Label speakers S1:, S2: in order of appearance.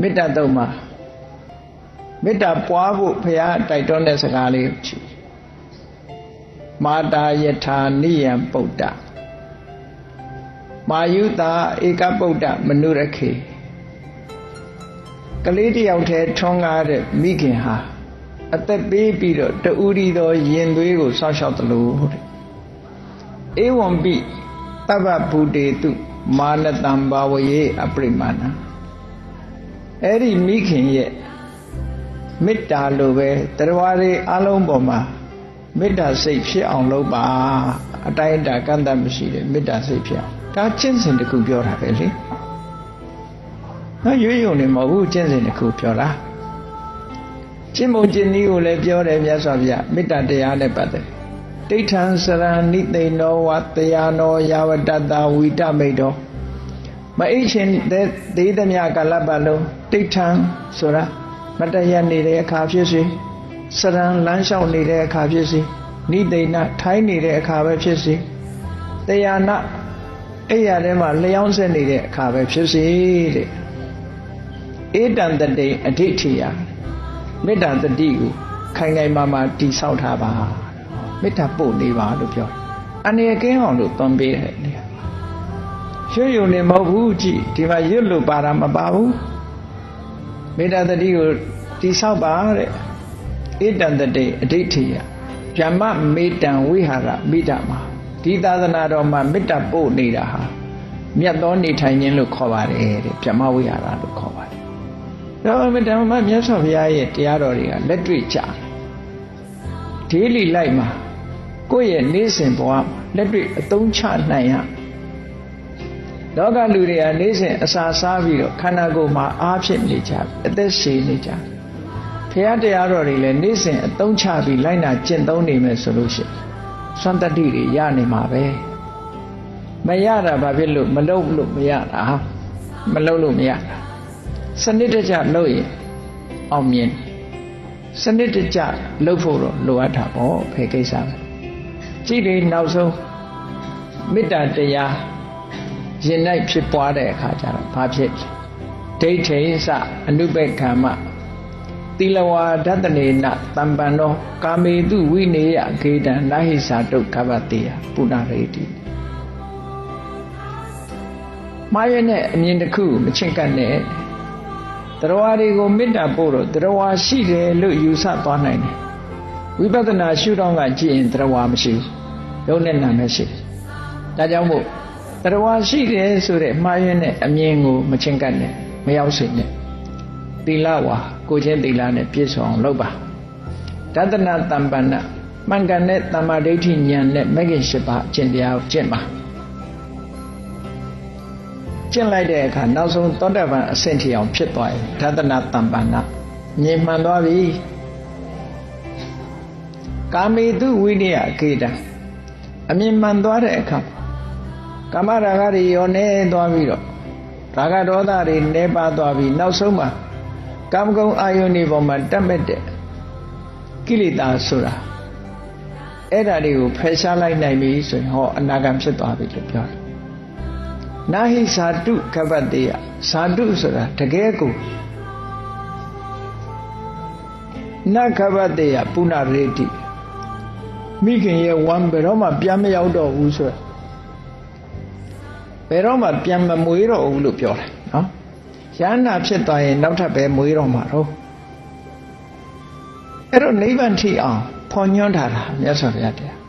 S1: မေတ္တာတုံးမှာမေတ္တာပွားဖို့ဘုရားတိုက်တွန်းတဲ့စကားလေးကိုကြည့်မာတာယထာနိယံပုဒ္ဒမာယုတာဧကပုဒ္ဒမနုရခေကလေးတယောက်တည်းထွန်းကားတဲ့မိခင်ဟာအသက်ပေးပြီးတော့တူရီသောရင်သွေးကိုဆောက်ရှောက်သလိုတဲ့ဧဝံပိတဗ္ဗဗုတေတုမာနတံဘာဝယေအပရိမာဏ အဲ့ဒီမိခင်ရဲ့မေတ္တာလိုပဲတရားတွေအလုံးပေါ်မှာမေတ္တာစိတ်ဖြစ်အောင်လုပ်ပါအတိုင်းအတာကန့်တတ်မရှိတဲ့မေတ္တာစိတ်ဖြစ်အောင်ဒါကျင့်စဉ်တစ်ခုပြောတာပဲလေနော်ရွေးရုံနေမဟုတ်ဘူးကျင့်စဉ်တစ်ခုပြောတာကျင့်ပုံကျင့်နည်းကိုလည်းပြောတယ်မြတ်စွာဘုရားမေတ္တာတရားနဲ့ပတ်သက်တိဋ္ဌံစရဏိသိဏောဝတယာနောယာဝတ္တဝိတမိတ်တော် မအိချင်းတဲ့ဒေသမြကာလပတ်လုံးတိဋ္ဌံဆိုတာမတရနေတဲ့အခါဖြစ်စေစရံလမ်းလျှောက်နေတဲ့အခါဖြစ်စေနိသိဏထိုင်းနေတဲ့အခါပဲဖြစ်စေတရားနာအဲ့ရထဲမှာလျောင်းဆက်နေတဲ့အခါပဲဖြစ်စေတဲ့ဧတံတတိအဋိဋ္ဌိယမေတ္တာတတိကိုခိုင်ခိုင်မာမာတိဆောက်ထားပါမေတ္တာပို့နေပါလို့ပြောအနေကင်းအောင်လို့သွန်ပေးတဲ့နေရာ ရွှေယုံနေမဟုတ်ဘူးကြည်ဒီမှာရွတ်လို့ပါတာမပါဘူးမေတ္တာတတိကိုတိဆောက်ပါတဲ့ဧတံတတိအဋိဋ္ဌိယဗျမ္မမေတံဝိဟာရမိတ္တမှာဒီသာသနာတော်မှာမေတ္တာပို့နေတာဟာမြတ်သောနေထိုင်ခြင်းလို့ခေါ်ပါတယ်တဲ့ဗျမ္မဝိဟာရလို့ခေါ်ပါတယ်တော့မေတ္တာမှာမြတ်စွာဘုရားရဲ့တရားတော်တွေကလက်တွေ့ကြဒေးလီလိုက်မှာကိုယ့်ရဲ့နေ့စဉ်ဘဝလက်တွေ့အသုံးချနိုင်ရ လောကလူတွေကနေ့စဉ်အစာစားပြီးတော့ခန္ဓာကိုယ်မှာအားဖြစ်နေကြအသက်ရှည်နေကြဖရာတရားတော်တွေလည်းနေ့စဉ်အသုံးချပြီးလိုက်နာကျင့်သုံးနေမယ်ဆိုလို့ရှိရင်စွမ်းတတ္တိတွေရနေမှာပဲမရတာဘာဖြစ်လို့မလုပ်လို့မရတာမလုပ်လို့မရတာစနစ်တကျလုပ်ရင်အောင်မြင်စနစ်တကျလုပ်ဖို့တော့လိုအပ်တာပေါ့ဖေကိစ္စပဲကြည့်လေနောက်ဆုံးမေတ္တာတရား ရင်၌ဖြစ်ပွားတဲ့အခါကျတော့ဘာဖြစ်ဒိဋ္ဌိစအနုပက္ခမတိလဝါဒတနေနတံပန္နောကာမေတုဝိနေယခေတံနာဟိစာတုကဗ္ဗတေယပုဏ္ဏရေတိမာရနဲ့အမြင်တစ်ခုမချင့်ကပ်နဲ့တရားတွေကိုမေတ္တာပို့တော့တရားရှိတယ်လို့ယူဆသွားနိုင်တယ်ဝိပဿနာရှုတော့ကကြည့်ရင်တရားမရှိဘူးရုပ်နဲ့နာမဲ့ရှိတယ်ဒါကြောင့်မို့ တရားရှိတယ်ဆိုတဲ့မှားယွင်းတဲ့အမြင်ကိုမချင့်ကပ်နဲ့မရောက်စေနဲ့သီလဝါကိုချင်းသီလနဲ့ပြည့်စုံအောင်လုပ်ပါတသနာတမ္ပန္နမှန်ကန်တဲ့တမ္မာဒိဋ္ဌိဉာဏ်နဲ့မဂ္ဂင်၈ပါးအကျင့်တရားကိုကျင့်ပါကျင့်လိုက်တဲ့အခါနောက်ဆုံးသောတာပန်အဆင့်ထိအောင်ဖြစ်သွားရင်ဓသနာတမ္ပန္နမြင်မှန်သွားပြီကာမေတုဝိနည်းအကေတံအမြင်မှန်သွားတဲ့အခါ ကာမရာဂတွေရောနေသွားပြီးတော့ရာဂဒေါသတွေနေပါသွားပြီးနောက်ဆုံးမှာကာမဂုဏ်အာယုန်ဒီပေါ်မှာတက်မဲ့တဲ့ကိလေသာဆိုတာအဲ့ဓာတွေကိုဖယ်ရှားလိုက်နိုင်ပြီဆိုရင်ဟောအနာဂံဖြစ်သွားပြီလို့ပြောတယ်နာဟိဇာတုကပ္ပတေယဇာတုဆိုတာတကယ်ကိုနကပ္ပတေယပုဏ္ဏရေတိမိခင်ရဲ့ဝမ်းဘယ်တော့မှပြန်မရောက်တော့ဘူးဆို ဘယ်တော့မှပြန်မမွေးတော့ဘူးလို့ပြောတယ်နော်ရဟန္တာဖြစ်သွားရင်နောက်ထပ်ပဲမွေးတော့မှာတော့အဲ့တော့နိဗ္ဗာန်ထိအောင်ဖော်ညွှန်းထားတာမြတ်စွာဘုရားတရား